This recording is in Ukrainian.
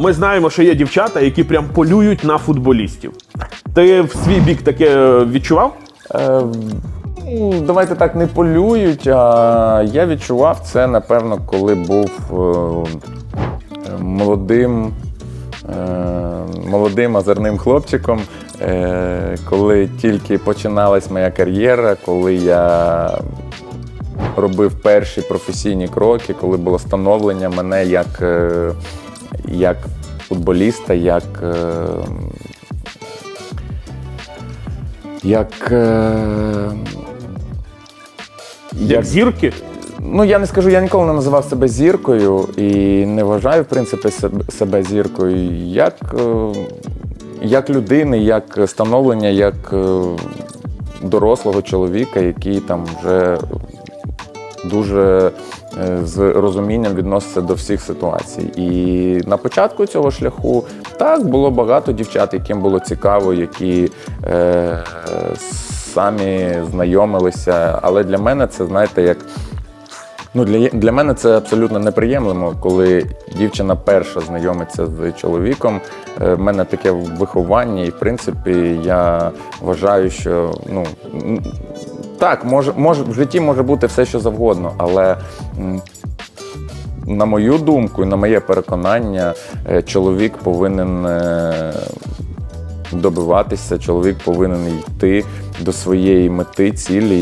Ми знаємо, що є дівчата, які прям полюють на футболістів. Ти в свій бік таке відчував? Е, ну, давайте так не полюють. А я відчував це, напевно, коли був е, молодим. е, Молодим озерним хлопчиком, е, коли тільки починалась моя кар'єра, коли я робив перші професійні кроки, коли було становлення мене як, як футболіста, як, е, як, е, Як зірки? Ну, я не скажу, я ніколи не називав себе зіркою і не вважаю, в принципі, себе зіркою. Як, е, як людини, як становлення, як дорослого чоловіка, який там вже дуже з розумінням відноситься до всіх ситуацій. І на початку цього шляху так було багато дівчат, яким було цікаво, які е, самі знайомилися. Але для мене це, знаєте, як. Ну, для, для мене це абсолютно неприємлемо, коли дівчина перша знайомиться з чоловіком. Е, В мене таке виховання, і в принципі я вважаю, що ну так, може, може в житті може бути все, що завгодно, але на мою думку і на моє переконання, е, чоловік повинен. е, Добиватися, чоловік повинен йти до своєї мети, цілі.